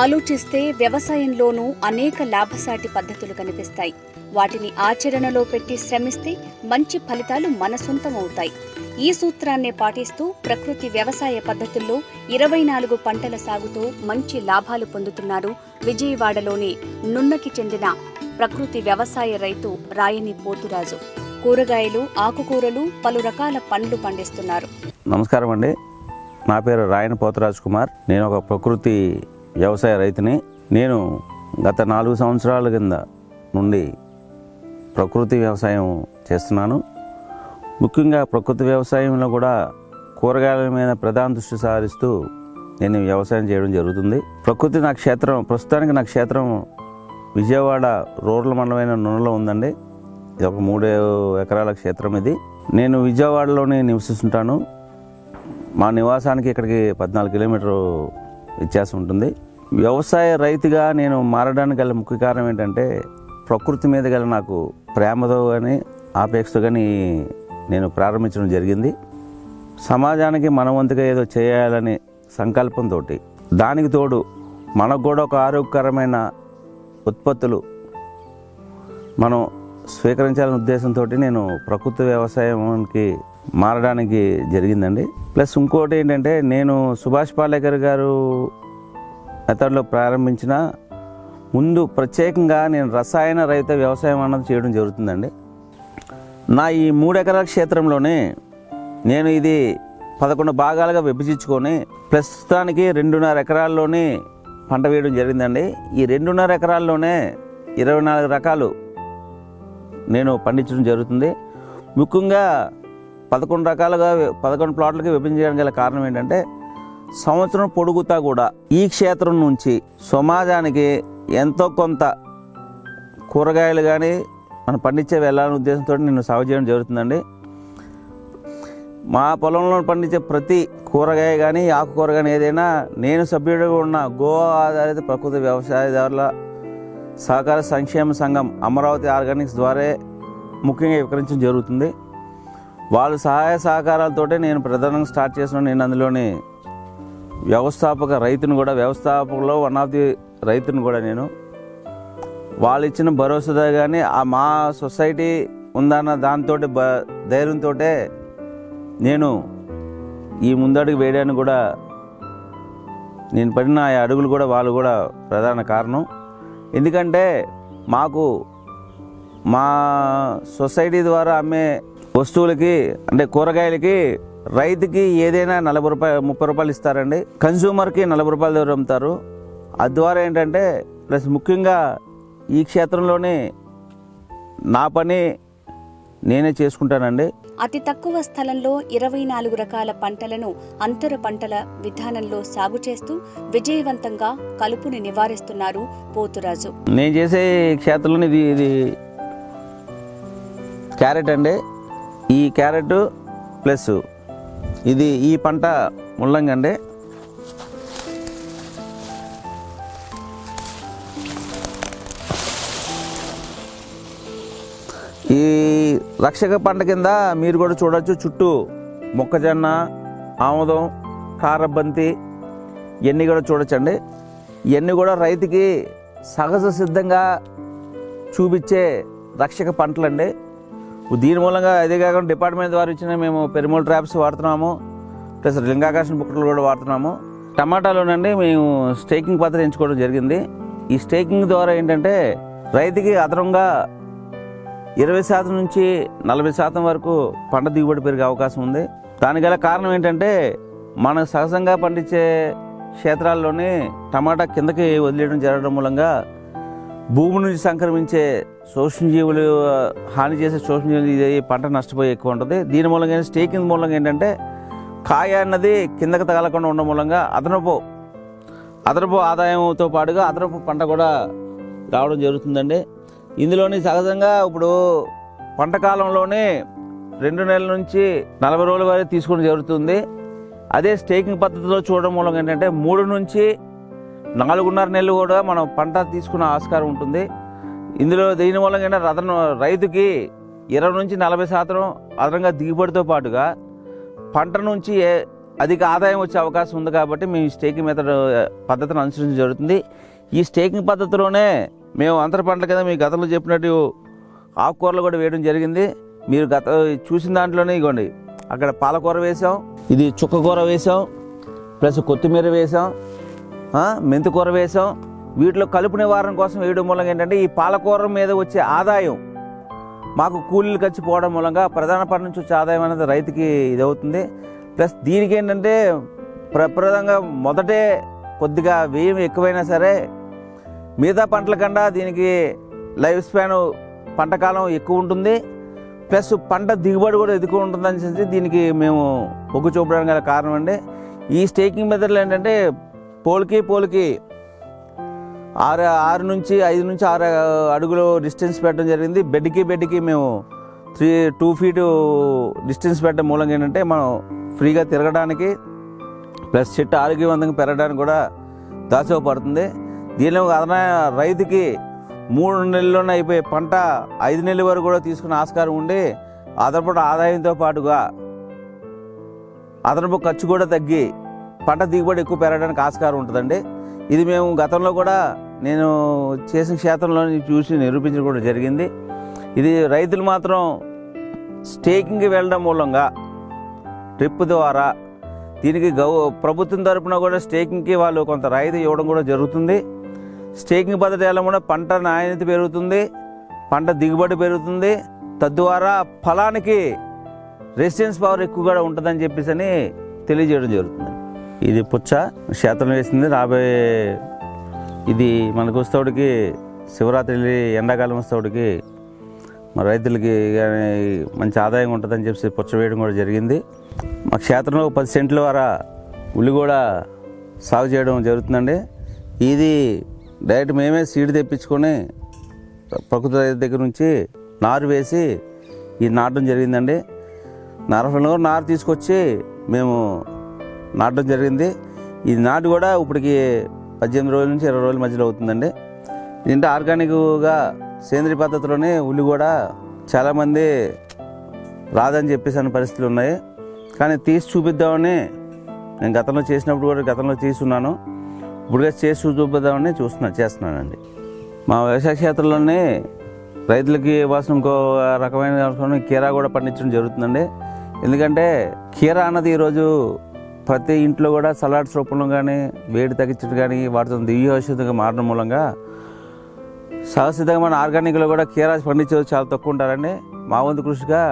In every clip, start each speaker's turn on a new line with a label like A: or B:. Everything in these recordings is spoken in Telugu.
A: ఆలోచిస్తే వ్యవసాయంలోనూ అనేక లాభసాటి పద్ధతులు కనిపిస్తాయి. వాటిని ఆచరణలో పెట్టి శ్రమిస్తే మంచి ఫలితాలు మన సొంతం అవుతాయి. ఈ సూత్రాన్నే పాటిస్తూ ప్రకృతి వ్యవసాయ పద్ధతుల్లో ఇరవై నాలుగు పంటల సాగుతో మంచి లాభాలు పొందుతున్నారు విజయవాడలోని నున్నకి చెందిన ప్రకృతి వ్యవసాయ రైతు రాయని పోతురాజు. కూరగాయలు ఆకుకూరలు పలు రకాల పండ్లు పండిస్తున్నారు.
B: నమస్కారం అండి. నా పేరు రాయన పోతరాజ్ కుమార్. నేను ఒక ప్రకృతి వ్యవసాయ రైతుని నేను గత నాలుగు సంవత్సరాల కింద నుండి ప్రకృతి వ్యవసాయం చేస్తున్నాను. ముఖ్యంగా ప్రకృతి వ్యవసాయంలో కూడా కూరగాయల మీద ప్రధాన దృష్టి సారిస్తూ నేను వ్యవసాయం చేయడం జరుగుతుంది. ప్రకృతి నా క్షేత్రం ప్రస్తుతానికి నా క్షేత్రం విజయవాడ రూరల్ మండలమైన నూనెలో ఉందండి. ఇది ఒక మూడు ఎకరాల క్షేత్రం ఇది. నేను విజయవాడలోనే నివసిస్తుంటాను. మా నివాసానికి ఇక్కడికి పద్నాలుగు కిలోమీటర్ వ్యత్యాసం ఉంటుంది. వ్యవసాయ రైతుగా నేను మారడానికి గల ముఖ్య కారణం ఏంటంటే ప్రకృతి మీద గల నాకు ప్రేమతో కానీ ఆపేక్షతో కానీ నేను ప్రారంభించడం జరిగింది. సమాజానికి మన వంతుగా ఏదో చేయాలని సంకల్పంతో దానికి తోడు మనకు కూడా ఒక ఆరోగ్యకరమైన ఉత్పత్తులు మనం స్వీకరించాలనే ఉద్దేశంతో నేను ప్రకృతి వ్యవసాయానికి మారడానికి జరిగిందండి. ప్లస్ ఇంకోటి ఏంటంటే నేను సుభాష్ పాలేకర్ గారు మెథడ్లో ప్రారంభించిన ముందు ప్రత్యేకంగా నేను రసాయన రహిత వ్యవసాయం అన్నది చేయడం జరుగుతుందండి. నా ఈ మూడు ఎకరాల క్షేత్రంలోనే నేను ఇది పదకొండు భాగాలుగా విభజించుకొని ప్రస్తుతానికి రెండున్నర ఎకరాల్లోనే పంట వేయడం జరిగిందండి. ఈ రెండున్నర ఎకరాల్లోనే ఇరవై నాలుగు రకాలు నేను పండించడం జరుగుతుంది. ముఖ్యంగా పదకొండు రకాలుగా పదకొండు ప్లాట్లకి విభజించడానికి గల కారణం ఏంటంటే సంవత్సరం పొడుగుతా కూడా ఈ క్షేత్రం నుంచి సమాజానికి ఎంతో కొంత కూరగాయలు కానీ మనం పండించే వెళ్ళాలనే ఉద్దేశంతో నేను సాగు చేయడం జరుగుతుందండి. మా పొలంలో పండించే ప్రతి కూరగాయ కానీ ఆకుకూర కానీ ఏదైనా నేను సభ్యుడిగా ఉన్న గో ఆధారిత ప్రకృతి వ్యవసాయదారుల సహకార సంక్షేమ సంఘం అమరావతి ఆర్గానిక్స్ ద్వారా ముఖ్యంగా విక్రయించడం జరుగుతుంది. వాళ్ళ సహాయ సహకారాలతోటే నేను ప్రధానంగా స్టార్ట్ చేసిన నేను అందులోని వ్యవస్థాపక రైతును కూడా వ్యవస్థాపకలో వన్ ఆఫ్ ది రైతును కూడా నేను. వాళ్ళు ఇచ్చిన భరోసాదే కానీ ఆ మా సొసైటీ ఉందన్న దాంతో బ ధైర్యంతో నేను ఈ ముందడుగు వేయడానికి కూడా నేను పడిన ఆ అడుగులు కూడా వాళ్ళు కూడా ప్రధాన కారణం. ఎందుకంటే మాకు మా సొసైటీ ద్వారా అమ్మే వస్తువులకి అంటే కూరగాయలకి రైతుకి ఏదైనా నలభై రూపాయలు ముప్పై రూపాయలు ఇస్తారండి. కన్సూమర్కి నలభై రూపాయల దగ్గర అమ్ముతారు. ద్వారా ఏంటంటే ప్లస్ ముఖ్యంగా ఈ క్షేత్రంలోనే నా పని నేనే చేసుకుంటానండి.
A: అతి తక్కువ స్థలంలో ఇరవై నాలుగు రకాల పంటలను అంతర పంటల విధానంలో సాగు చేస్తూ విజయవంతంగా కలుపుని నివారిస్తున్నారు పోతురాజు.
B: నేను చేసే క్షేత్రంలో ఇది ఇది క్యారెట్ అండి. ఈ క్యారెట్ ప్లస్ ఇది ఈ పంట ముల్లంగి అండి. ఈ రక్షక పంట కింద మీరు కూడా చూడవచ్చు చుట్టూ మొక్కజొన్న ఆముదం కారబంతి ఇవన్నీ కూడా చూడొచ్చండి. ఇవన్నీ కూడా రైతుకి సహజ సిద్ధంగా చూపించే రక్షక పంటలండి. దీని మూలంగా అదే కాకుండా డిపార్ట్మెంట్ ద్వారా ఇచ్చిన మేము పెరిమోల్ ట్రాప్స్ వాడుతున్నాము. ప్లస్ లింగాకర్షణ బుక్కలు కూడా వాడుతున్నాము. టమాటాలోనండి మేము స్టేకింగ్ పద్ధతి ఎంచుకోవడం జరిగింది. ఈ స్టేకింగ్ ద్వారా ఏంటంటే రైతుకి అదనంగా ఇరవై శాతం నుంచి నలభై శాతం వరకు పంట దిగుబడి పెరిగే అవకాశం ఉంది. దానికి గల కారణం ఏంటంటే మనం సహజంగా పండించే క్షేత్రాల్లోనే టమాటా కిందకి వదిలేయడం జరగడం మూలంగా భూమి నుంచి సంక్రమించే సూక్ష్మజీవులు హాని చేసే సూక్ష్మజీవులు ఇది పంట నష్టపోయి ఎక్కువ ఉంటుంది. దీని మూలంగా స్టేకింగ్ మూలంగా ఏంటంటే కాయ అన్నది కిందకి తగలకుండా ఉండడం మూలంగా అదనపు అదనపు ఆదాయంతో పాటుగా అదనపు పంట కూడా రావడం జరుగుతుందండి. ఇందులోని సహజంగా ఇప్పుడు పంట కాలంలోనే రెండు నెలల నుంచి నలభై రోజుల వరకు తీసుకోవడం జరుగుతుంది. అదే స్టేకింగ్ పద్ధతిలో చూడడం మూలంగా ఏంటంటే మూడు నుంచి నాలుగున్నర నెలలు కూడా మనం పంట తీసుకునే ఆస్కారం ఉంటుంది. ఇందులో దీని మూలంగా ఏంటంటే రైతుకి ఇరవై నుంచి నలభై శాతం అదనంగా దిగుబడితో పాటుగా పంట నుంచి అధిక ఆదాయం వచ్చే అవకాశం ఉంది కాబట్టి మేము ఈ స్టేకింగ్ మెథడ్ పద్ధతిని అనుసరించడం జరుగుతుంది. ఈ స్టేకింగ్ పద్ధతిలోనే మేము అంతర పంటల కింద మీ గతంలో చెప్పినట్టు ఆకుకూరలు కూడా వేయడం జరిగింది. మీరు గత చూసిన దాంట్లోనే ఇగోండి అక్కడ పాలకూర వేసాం ఇది చుక్కకూర వేసాం ప్లస్ కొత్తిమీర వేసాం మెంతికూర వేసాం వీటిలో కలుపు నివారణ కోసం వేయడం మూలంగా ఏంటంటే ఈ పాలకూర మీద వచ్చే ఆదాయం మాకు కూలీలు ఖర్చు పోవడం మూలంగా ప్రధాన పంట నుంచి వచ్చే ఆదాయం అనేది రైతుకి ఇది అవుతుంది ప్లస్ దీనికి ఏంటంటే ప్రప్రదంగా మొదటే కొద్దిగా వ్యయం ఎక్కువైనా సరే మిగతా పంటల కన్నా దీనికి లైఫ్ స్పాన్ పంట కాలం ఎక్కువ ఉంటుంది. ప్లస్ పంట దిగుబడి కూడా ఎక్కువ ఉంటుందని చెప్పి దీనికి మేము మొగ్గు చూపడానికి గల కారణం అండి. ఈ స్టేకింగ్ మెథడ్లో ఏంటంటే పోలికి పోలికి ఆరు ఆరు నుంచి ఐదు నుంచి ఆరు అడుగులు డిస్టెన్స్ పెట్టడం జరిగింది. బెడ్కి బెడ్కి మేము త్రీ టూ ఫీటు డిస్టెన్స్ పెట్టడం మూలంగా ఏంటంటే మనం ఫ్రీగా తిరగడానికి ప్లస్ చెట్టు ఆరోగ్యవంతంగా పెరగడానికి కూడా దాచోపడుతుంది దీనిలో అదన రైతుకి మూడు నెలల్లోనే అయిపోయే పంట ఐదు నెలల వరకు కూడా తీసుకునే ఆస్కారం ఉండి అదనపు ఆదాయంతో పాటుగా అదనపు ఖర్చు కూడా తగ్గి పంట దిగుబడి ఎక్కువ పెరగడానికి ఆస్కారం ఉంటుందండి. ఇది మేము గతంలో కూడా నేను చేసిన క్షేత్రంలో చూసి నిరూపించడం కూడా జరిగింది. ఇది రైతులు మాత్రం స్టేకింగ్కి వెళ్ళడం మూలంగా ట్రిప్ ద్వారా దీనికి గౌ ప్రభుత్వం తరపున కూడా స్టేకింగ్కి వాళ్ళు కొంత రాయితీ ఇవ్వడం కూడా జరుగుతుంది. స్టేకింగ్ పద్ధతి వల్ల కూడా పంట నాణ్యత పెరుగుతుంది పంట దిగుబడి పెరుగుతుంది. తద్వారా ఫలానికి రెసిడెన్స్ పవర్ ఎక్కువగా ఉంటుందని చెప్పేసి అని తెలియజేయడం జరుగుతుంది. ఇది పుచ్చ క్షేత్రం వేసింది. రాబోయే ఇది మనకు వస్తేవాడికి శివరాత్రి ఎండాకాలం వస్తేవాడికి మా రైతులకి కానీ మంచి ఆదాయం ఉంటుందని చెప్పి పుచ్చ వేయడం కూడా జరిగింది. మా క్షేత్రంలో పది సెంట్ల ద్వారా ఉల్లి కూడా సాగు చేయడం జరుగుతుందండి. ఇది డైరెక్ట్ మేమే సీడ్ తెప్పించుకొని ప్రకృతి దగ్గర నుంచి నారు వేసి ఇది నాటడం జరిగిందండి. నరఫలో నారు తీసుకొచ్చి మేము నాటడం జరిగింది. ఈ నాటు కూడా ఇప్పటికి పద్దెనిమిది రోజుల నుంచి ఇరవై రోజుల మధ్యలో అవుతుందండి. దీంట్లో ఆర్గానిక్గా సేంద్రియ పద్ధతిలోనే ఉల్లి కూడా చాలామంది రాదని చెప్పేసి అనే పరిస్థితులు ఉన్నాయి. కానీ తీసి చూపిద్దామని నేను గతంలో చేసినప్పుడు కూడా గతంలో తీసున్నాను. ఇప్పుడు చేసి చూపిద్దామని చూస్తున్నా చేస్తున్నానండి. మా వ్యవసాయ క్షేత్రంలోనే రైతులకి ఇవ్వాల్సిన ఇంకో రకమైన కీరా కూడా పండించడం జరుగుతుందండి. ఎందుకంటే కీరా అన్నది ఈరోజు ప్రతి ఇంట్లో కూడా సలాడ్స్ రూపంలో కానీ వేడి తగ్గించడం కానీ వాటితో దివ్య ఔషధంగా మారడం మూలంగా సహసిద్ధంగా మన ఆర్గానిక్లో కూడా కీరా పండించేది చాలా తక్కువ ఉంటారండి. మా వంతు కృషిగా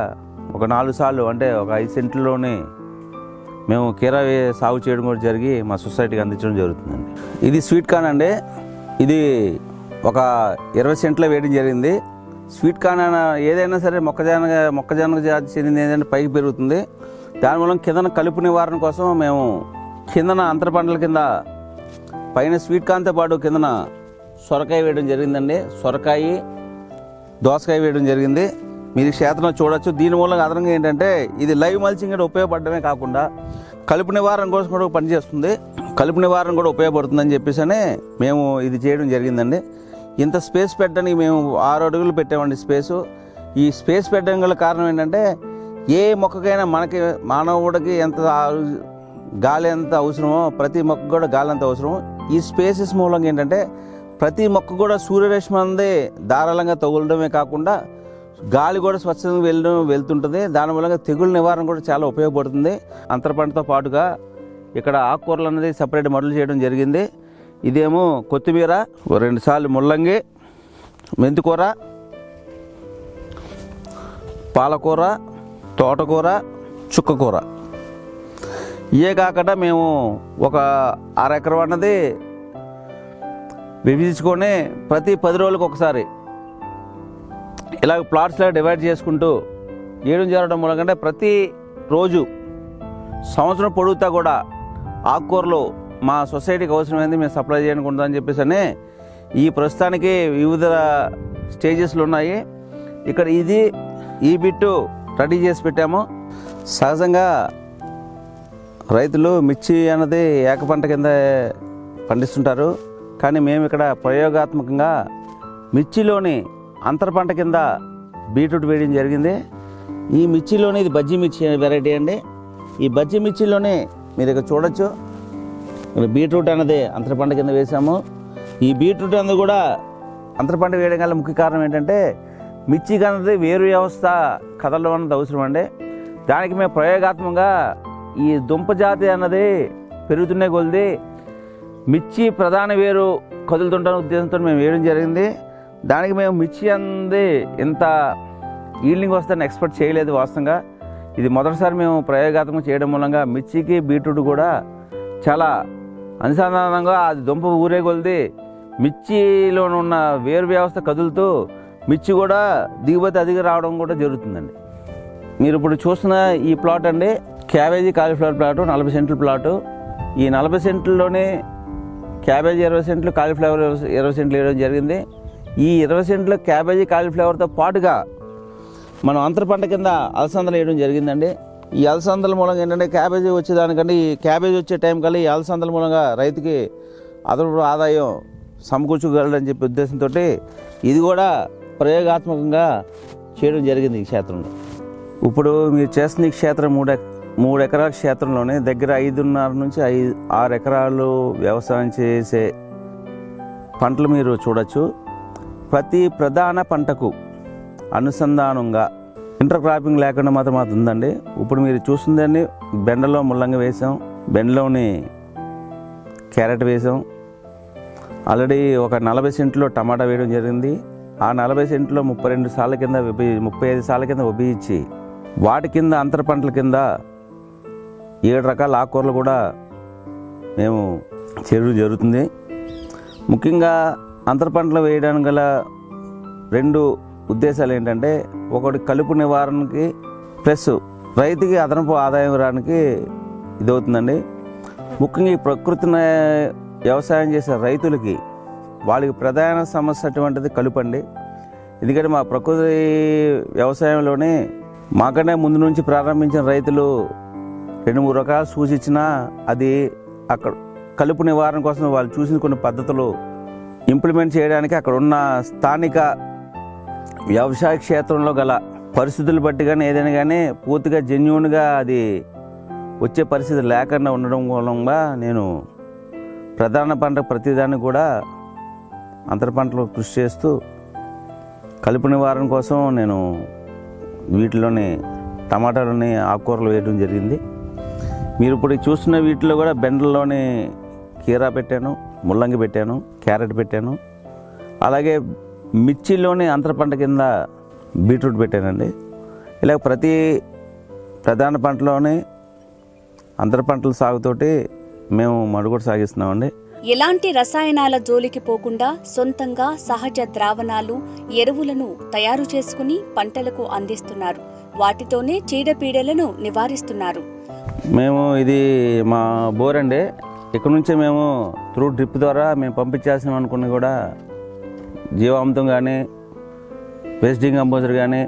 B: ఒక నాలుగు సార్లు అంటే ఒక ఐదు సెంట్లలోనే మేము కీరా సాగు చేయడం కూడా జరిగి మా సొసైటీకి అందించడం జరుగుతుందండి. ఇది స్వీట్ కార్న్ అండి. ఇది ఒక ఇరవై సెంట్లో వేయడం జరిగింది. స్వీట్ కార్న్ అన ఏదైనా సరే మొక్కజొన్న మొక్కజొన్న జాతి చెందింది ఏంటంటే పైకి పెరుగుతుంది. దాని మూలం కిందన కలుపు నివారణ కోసం మేము కిందన అంతర పంటల కింద పైన స్వీట్ కాన్తో పాటు కిందన సొరకాయ వేయడం జరిగిందండి. సొరకాయ దోసకాయ వేయడం జరిగింది. మీరు క్షేత్రంలో చూడొచ్చు. దీని మూలంగా అదనంగా ఏంటంటే ఇది లైవ్ మల్చింగ్ కూడా ఉపయోగపడమే కాకుండా కలుపు నివారణ కోసం కూడా పనిచేస్తుంది. కలుపు నివారణ కూడా ఉపయోగపడుతుందని చెప్పేసి మేము ఇది చేయడం జరిగిందండి. ఇంత స్పేస్ పెట్టడానికి మేము ఆరు అడుగులు పెట్టామండి స్పేసు. ఈ స్పేస్ పెట్టడం గల కారణం ఏంటంటే ఏ మొక్కకైనా మనకి మానవుడికి ఎంత గాలి ఎంత అవసరమో ప్రతి మొక్క కూడా గాలి ఎంత అవసరమో ఈ స్పేసెస్ మూలంగా ఏంటంటే ప్రతి మొక్క కూడా సూర్యరశ్మి అనేది ధారాళంగా తగులడమే కాకుండా గాలి కూడా స్వచ్ఛంగా వెళ్ళడం వెళ్తుంటుంది. దాని మూలంగా తెగుళ్ళ నివారణ కూడా చాలా ఉపయోగపడుతుంది. అంతర పంటతో పాటుగా ఇక్కడ ఆకుకూరలు అనేది సపరేట్ మడులు చేయడం జరిగింది. ఇదేమో కొత్తిమీర రెండుసార్లు ముల్లంగి మెంతికూర పాలకూర తోటకూర చుక్కకూర. ఇవే కాకుండా మేము ఒక అరెకరం అన్నది విభజించుకొని ప్రతి పది రోజులకు ఒకసారి ఇలా ప్లాట్స్లో డివైడ్ చేసుకుంటూ చేయడం జరగడం మూలంగా ప్రతి రోజు సంవత్సరం పొడుగుతా కూడా ఆకుకూరలు మా సొసైటీకి అవసరమైంది మేము సప్లై చేయకుండా చెప్పేసి అని ఈ ప్రస్తుతానికి వివిధ స్టేజెస్లు ఉన్నాయి. ఇక్కడ ఇది ఈ బిట్టు రెడీ చేసి పెట్టాము. సహజంగా రైతులు మిర్చి అన్నది ఏక పంట కింద పండిస్తుంటారు. కానీ మేము ఇక్కడ ప్రయోగాత్మకంగా మిర్చిలోని అంతర పంట కింద బీట్రూట్ వేయడం జరిగింది. ఈ మిర్చిలోని ఇది బజ్జీ మిర్చి అనే వెరైటీ అండి. ఈ బజ్జీ మిర్చిలోనే మీరు ఇక్కడ చూడొచ్చు. ఇక్కడ బీట్రూట్ అనేది అంతర పంట కింద వేసాము. ఈ బీట్రూట్ అనేది కూడా అంతర పంట వేయడం గల ముఖ్య కారణం ఏంటంటే మిర్చికి అన్నది వేరు వ్యవస్థ కథలు అన్నది అవసరం అండి. దానికి మేము ప్రయోగాత్మకంగా ఈ దుంప జాతి అన్నది పెరుగుతున్నే కొలిది మిర్చి ప్రధాన వేరు కదులుతుంటాన ఉద్దేశంతో మేము వేయడం జరిగింది. దానికి మేము మిర్చి అన్నది ఇంత ఈల్డింగ్ వస్తుందని ఎక్స్పెక్ట్ చేయలేదు వాస్తవంగా. ఇది మొదటిసారి మేము ప్రయోగాత్మకం చేయడం మూలంగా మిర్చికి బీట్రూట్ కూడా చాలా అనుసంధానంగా అది దుంప ఊరే కొలిది మిర్చిలో ఉన్న వేరు వ్యవస్థ కదులుతూ మిర్చి కూడా దిగుబడి అధిక రావడం కూడా జరుగుతుందండి. మీరు ఇప్పుడు చూస్తున్న ఈ ప్లాట్ అండి క్యాబేజీ కాలీఫ్లవర్ ప్లాటు నలభై సెంట్ల ప్లాటు. ఈ నలభై సెంట్లలోనే క్యాబేజీ ఇరవై సెంట్లు కాలీఫ్లవర్ ఇరవై సెంట్లు వేయడం జరిగింది. ఈ ఇరవై సెంట్లు క్యాబేజీ కాలీఫ్లవర్తో పాటుగా మనం అంతర పంట కింద అలసందలు వేయడం జరిగిందండి. ఈ అలసందల మూలంగా ఏంటంటే క్యాబేజీ వచ్చేదానికంటే ఈ క్యాబేజీ వచ్చే టైం కల్లా ఈ అలసందల మూలంగా రైతుకి అదనపు ఆదాయం సమకూర్చుకోగలడని చెప్పి ఉద్దేశంతో ఇది కూడా ప్రయోగాత్మకంగా చేయడం జరిగింది ఈ క్షేత్రంలో. ఇప్పుడు మీరు చేస్తున్న ఈ క్షేత్రం మూడు మూడు ఎకరాల క్షేత్రంలోనే దగ్గర ఐదున్నర నుంచి ఐదు ఆరు ఎకరాలు వ్యవసాయం చేసే పంటలు మీరు చూడొచ్చు. ప్రతి ప్రధాన పంటకు అనుసంధానంగా ఇంటర్ క్రాపింగ్ లేకుండా మాత్రం మాత్రం ఉందండి. ఇప్పుడు మీరు చూస్తుందండి బెండలో ముల్లంగి వేసాం బెండలోని క్యారెట్ వేసాం. ఆల్రెడీ ఒక నలభై సెంట్లో టమాటా వేయడం జరిగింది. ఆ నలభై సెంట్లో ముప్పై రెండు సార్ల కింద విభి ముప్పై ఐదు సార్ల కింద విభజించి వాటి కింద అంతర పంటల కింద ఏడు రకాల ఆకుకూరలు కూడా మేము చేయడం జరుగుతుంది. ముఖ్యంగా అంతర పంటలు వేయడానికి గల రెండు ఉద్దేశాలు ఏంటంటే ఒకటి కలుపు నివారణకి ప్లస్ రైతుకి అదనపు ఆదాయం రావడానికి ఇదవుతుందండి. ముఖ్యంగా ఈ ప్రకృతిని వ్యవసాయం చేసే రైతులకి వాళ్ళకి ప్రధాన సమస్య అటువంటిది కలుపండి ఎందుకంటే మా ప్రకృతి వ్యవసాయంలోనే మాకనే ముందు నుంచి ప్రారంభించిన రైతులు రెండు మూడు రకాలు సూచించినా అది అక్కడ కలుపు నివారణ కోసం వాళ్ళు చూసిన కొన్ని పద్ధతులు ఇంప్లిమెంట్ చేయడానికి అక్కడ ఉన్న స్థానిక వ్యవసాయ క్షేత్రంలో గల పరిస్థితులు బట్టి కానీ ఏదైనా కానీ పూర్తిగా జెన్యున్గా అది వచ్చే పరిస్థితి లేకుండా ఉండడం మూలంగా నేను ప్రధాన పంట ప్రతిదాన్ని కూడా అంతర పంటలు కృషి చేస్తూ కలుపు నివారణ కోసం నేను వీటిలోని టమాటాలోని ఆకుకూరలు వేయడం జరిగింది. మీరు ఇప్పుడు చూస్తున్న వీటిలో కూడా బెండల్లోని కీరా పెట్టాను ముల్లంగి పెట్టాను క్యారెట్ పెట్టాను. అలాగే మిర్చిలోని అంతర పంట కింద బీట్రూట్ పెట్టానండి. ఇలా ప్రతి ప్రధాన పంటలోని అంతర పంటల సాగుతోటి మేము మడుగుడు సాగిస్తున్నామండి.
A: ఎలాంటి రసాయనాల జోలికి పోకుండా సొంతంగా సహజ ద్రావణాలు ఎరువులను తయారు చేసుకుని పంటలకు అందిస్తున్నారు. వాటితోనే చీడపీడలను నివారిస్తున్నారు.
B: మేము ఇది మా బోర్ అండి ఇక్కడ నుంచే మేము త్రూ డ్రిప్ ద్వారా మేము పంపించాల్సిన అనుకున్న కూడా జీవామృతం కానీ వేస్టింగ్ కంపోజర్ కానీ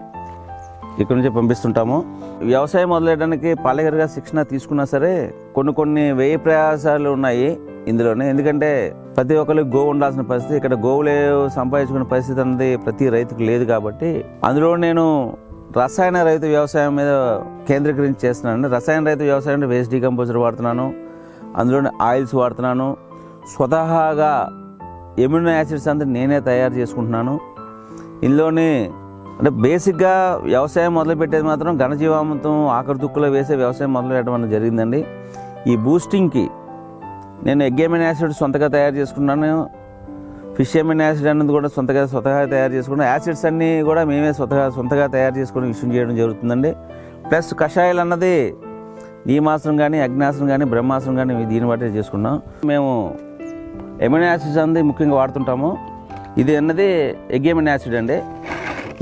B: ఇక్కడ నుంచే పంపిస్తుంటాము. వ్యవసాయం మొదలెట్టడానికి పాలగరిగా శిక్షణ తీసుకున్నా సరే కొన్ని కొన్ని వ్యయ ప్రయాసాలు ఉన్నాయి. ఇందులోనే. ఎందుకంటే ప్రతి ఒక్కరికి గోవు ఉండాల్సిన పరిస్థితి ఇక్కడ గోవులే సంపాదించుకునే పరిస్థితి అనేది ప్రతి రైతుకు లేదు కాబట్టి అందులో నేను రసాయన రైతు వ్యవసాయం మీద కేంద్రీకరించి చేస్తున్నాను రసాయన రైతు వ్యవసాయం అంటే వేస్ట్ డీకంపోజర్ వాడుతున్నాను అందులోనే ఆయిల్స్ వాడుతున్నాను స్వతహాగా ఎమ్యూనో యాసిడ్స్ అంతా నేనే తయారు చేసుకుంటున్నాను. ఇందులోనే అంటే బేసిక్గా వ్యవసాయం మొదలుపెట్టేది మాత్రం ఘనజీవామృతం ఆఖరి దుక్కులో వేసే వ్యవసాయం మొదలు పెట్టడం అనేది జరిగిందండి. ఈ బూస్టింగ్కి నేను ఎగ్గేమిన్ యాసిడ్ సొంతగా తయారు చేసుకున్నాను. ఫిష్ ఎమిన్ యాసిడ్ అనేది కూడా సొంతగా స్వతహా తయారు చేసుకున్నాం యాసిడ్స్ అన్నీ కూడా మేమే స్వతగా సొంతగా తయారు చేసుకుని విషయం చేయడం జరుగుతుందండి. ప్లస్ కషాయాలు అన్నది నీమాసనం కానీ అగ్నాసనం కానీ బ్రహ్మాసనం కానీ దీన్ని బట్టి చేసుకున్నాం. మేము ఎమినో యాసిడ్స్ అనేది ముఖ్యంగా వాడుతుంటాము. ఇది అన్నది ఎగ్గేమిన్ యాసిడ్ అండి.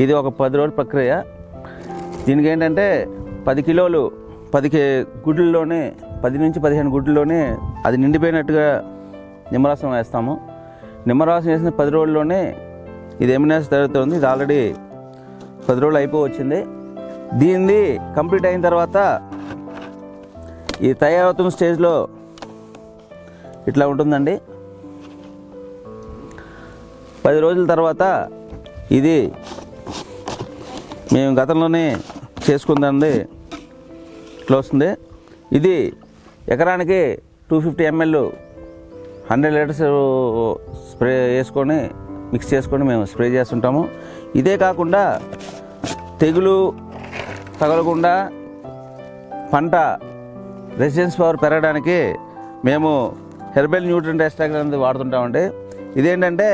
B: ఇది ఒక పది రోజుల ప్రక్రియ. దీనికి ఏంటంటే పది కిలోలు పది కే- గుడ్లలోనే పది నుంచి పదిహేను గుడ్లలోనే అది నిండిపోయినట్టుగా నిమ్మరసం వేస్తాము. నిమ్మరసం వేసిన పది రోజుల్లోనే ఇది ఎమినాస్ జరుగుతుంది ఇది ఆల్రెడీ పది రోజులు అయిపోవచ్చింది. దీనిది కంప్లీట్ అయిన తర్వాత ఇది తయారవుతున్న స్టేజ్లో ఇట్లా ఉంటుందండి. పది రోజుల తర్వాత ఇది మేము గతంలోనే చేసుకుందండి. ఇట్లా వస్తుంది ఇది ఎకరానికి two fifty ML hundred litres spray వేసుకొని మిక్స్ చేసుకొని మేము స్ప్రే చేస్తుంటాము. ఇదే కాకుండా తెగులు తగలకుండా పంట రెసిడెన్స్ పవర్ పెరగడానికి మేము హెర్బల్ న్యూట్రిన్ ఎక్స్ట్రాక్ట్ అనేది వాడుతుంటామండి. ఇదేంటంటే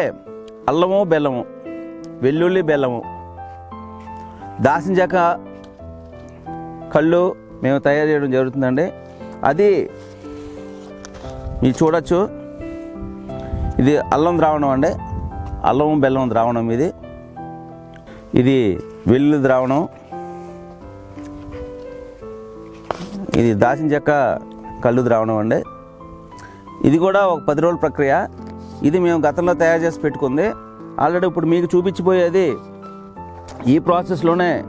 B: అల్లము బెల్లము వెల్లుల్లి బెల్లము దాసిన చెక్క కళ్ళు మేము తయారు చేయడం జరుగుతుందండి. అది మీరు చూడొచ్చు. ఇది అల్లం ద్రావణం అండి. అల్లం బెల్లం ద్రావణం ఇది. ఇది వెల్లుల్లి ద్రావణం. ఇది దాచిన చెక్క కళ్ళు ద్రావణం అండి. ఇది కూడా ఒక పది రోజుల ప్రక్రియ. ఇది మేము గతంలో తయారు చేసి పెట్టుకుంది. ఆల్రెడీ ఇప్పుడు మీకు చూపించిపోయేది ఈ ప్రాసెస్లోనే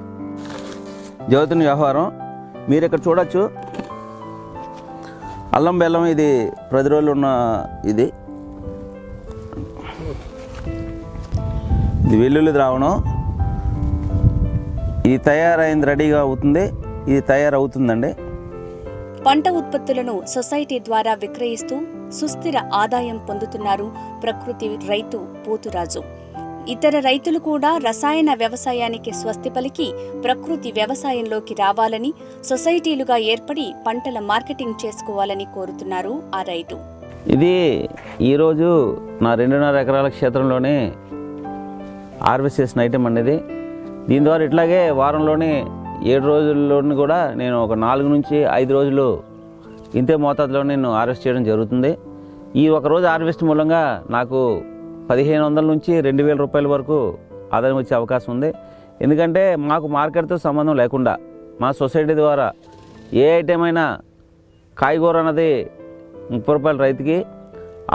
B: జరుగుతున్న వ్యవహారం. మీరు ఇక్కడ చూడొచ్చు? అల్లం బెల్లం ఇది ప్రతి రోజులు ఉన్న ఇది. ఇది వెల్లుల్లి ద్రావణం. ఇది తయారైంది రెడీగా అవుతుంది. ఇది తయారవుతుందండి.
A: పంట ఉత్పత్తులను సొసైటీ ద్వారా విక్రయిస్తూ సుస్థిర ఆదాయం పొందుతున్నారు ప్రకృతి రైతు పోతురాజు. ఇతర రైతులు కూడా రసాయన వ్యవసాయానికి స్వస్తి పలికి ప్రకృతి వ్యవసాయంలోకి రావాలని సొసైటీలుగా ఏర్పడి పంటల మార్కెటింగ్ చేసుకోవాలని కోరుతున్నారు ఆ రైతు.
B: ఇది ఈరోజు నా రెండున్నర ఎకరాల క్షేత్రంలోనే హార్వెస్ట్ చేసిన ఐటెం అనేది దీని ద్వారా ఇట్లాగే వారంలోనే ఏడు రోజుల్లోని కూడా నేను ఒక నాలుగు నుంచి ఐదు రోజులు ఇంతే మోతాదులో నేను హార్వెస్ట్ చేయడం జరుగుతుంది. ఈ ఒక రోజు హార్వెస్ట్ మూలంగా నాకు పదిహేను వందల నుంచి రెండు వేల రూపాయల వరకు ఆదాయం వచ్చే అవకాశం ఉంది. ఎందుకంటే మాకు మార్కెట్తో సంబంధం లేకుండా మా సొసైటీ ద్వారా ఏ ఐటెం అయినా కాయగూర అన్నది ముప్పై రూపాయలు రైతుకి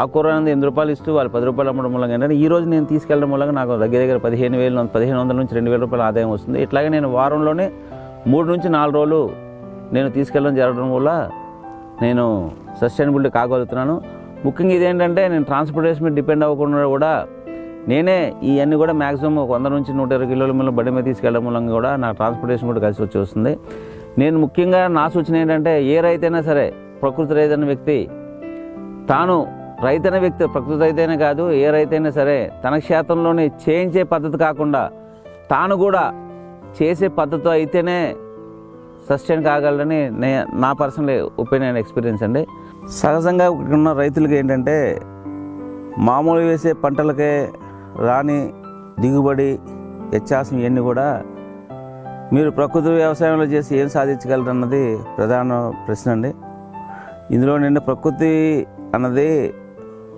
B: ఆకుకూర అనేది ఎనిమిది రూపాయలు ఇస్తూ వాళ్ళు పది రూపాయలు అమ్మడం మూలంగా ఏంటంటే ఈ రోజు నేను తీసుకెళ్ళడం మూలంగా నాకు దగ్గర దగ్గర పదిహేను వేలు పదిహేను వందల నుంచి రెండు వేల రూపాయల ఆదాయం వస్తుంది. ఇట్లాగే నేను వారంలోనే మూడు నుంచి నాలుగు రోజులు నేను తీసుకెళ్ళడం జరగడం వల్ల నేను సస్టైనబిలిటీ కాగలుగుతున్నాను. ముఖ్యంగా ఇదేంటంటే నేను ట్రాన్స్పోర్టేషన్ మీద డిపెండ్ అవ్వకుండా కూడా నేనే ఇవన్నీ కూడా మ్యాక్సిమం ఒక వంద నుంచి నూట ఇరవై కిలోల మీద బండి మీద తీసుకెళ్ళడం మూలంగా కూడా నా ట్రాన్స్పోర్టేషన్ కూడా కలిసి వచ్చి వస్తుంది నేను ముఖ్యంగా నా సూచన ఏంటంటే ఏ రైతైనా సరే ప్రకృతి రైతైన వ్యక్తి తాను రైతైన వ్యక్తి ప్రకృతి రైతైనా కాదు ఏ రైతైనా సరే తన క్షేత్రంలోనే చేయించే పద్ధతి కాకుండా తాను కూడా చేసే పద్ధతి అయితేనే సస్టైన్ కాగలరని నే నా పర్సనల్ ఒపీనియన్ ఎక్స్పీరియన్స్ అండి. సహజంగా ఉన్న రైతులకి ఏంటంటే మామూలు వేసే పంటలకే రాని దిగుబడి వ్యత్యాసం ఇవన్నీ కూడా మీరు ప్రకృతి వ్యవసాయంలో చేసి ఏం సాధించగలరు అన్నది ప్రధాన ప్రశ్న అండి. ఇందులో నిన్న ప్రకృతి అన్నది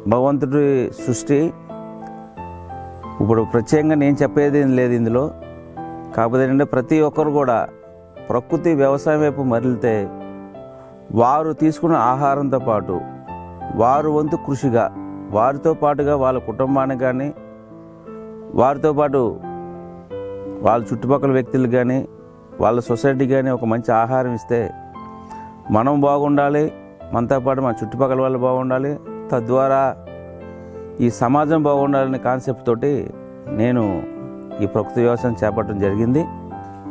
B: భగవంతుడి సృష్టి. ఇప్పుడు ప్రత్యేకంగా నేను చెప్పేది లేదు ఇందులో. కాకపోతే ఏంటంటే ప్రతి ఒక్కరు కూడా ప్రకృతి వ్యవసాయం వైపు మరలితే వారు తీసుకున్న ఆహారంతో పాటు వారు వంతు కృషిగా వారితో పాటుగా వాళ్ళ కుటుంబానికి కానీ వారితో పాటు వాళ్ళ చుట్టుపక్కల వ్యక్తులు కానీ వాళ్ళ సొసైటీ కానీ ఒక మంచి ఆహారం ఇస్తే మనం బాగుండాలి మనతో పాటు మన చుట్టుపక్కల వాళ్ళు బాగుండాలి. తద్వారా ఈ సమాజం బాగుండాలనే కాన్సెప్ట్ తోటి నేను ఈ ప్రకృతి వ్యవసాయం చేపట్టడం జరిగింది.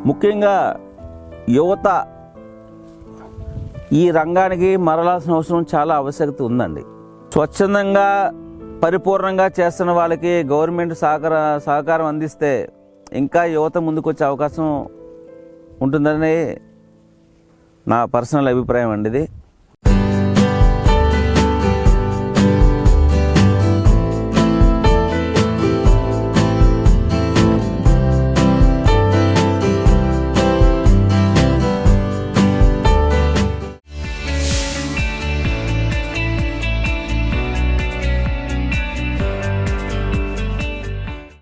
B: ముఖ్యంగా యువత ఈ రంగానికి మరలాల్సిన అవసరం చాలా ఆవశ్యకత ఉందండి. స్వచ్ఛందంగా పరిపూర్ణంగా చేస్తున్న వాళ్ళకి గవర్నమెంట్ సహకార సహకారం అందిస్తే ఇంకా యువత ముందుకొచ్చే అవకాశం ఉంటుందని నా పర్సనల్ అభిప్రాయం అండి ఇది.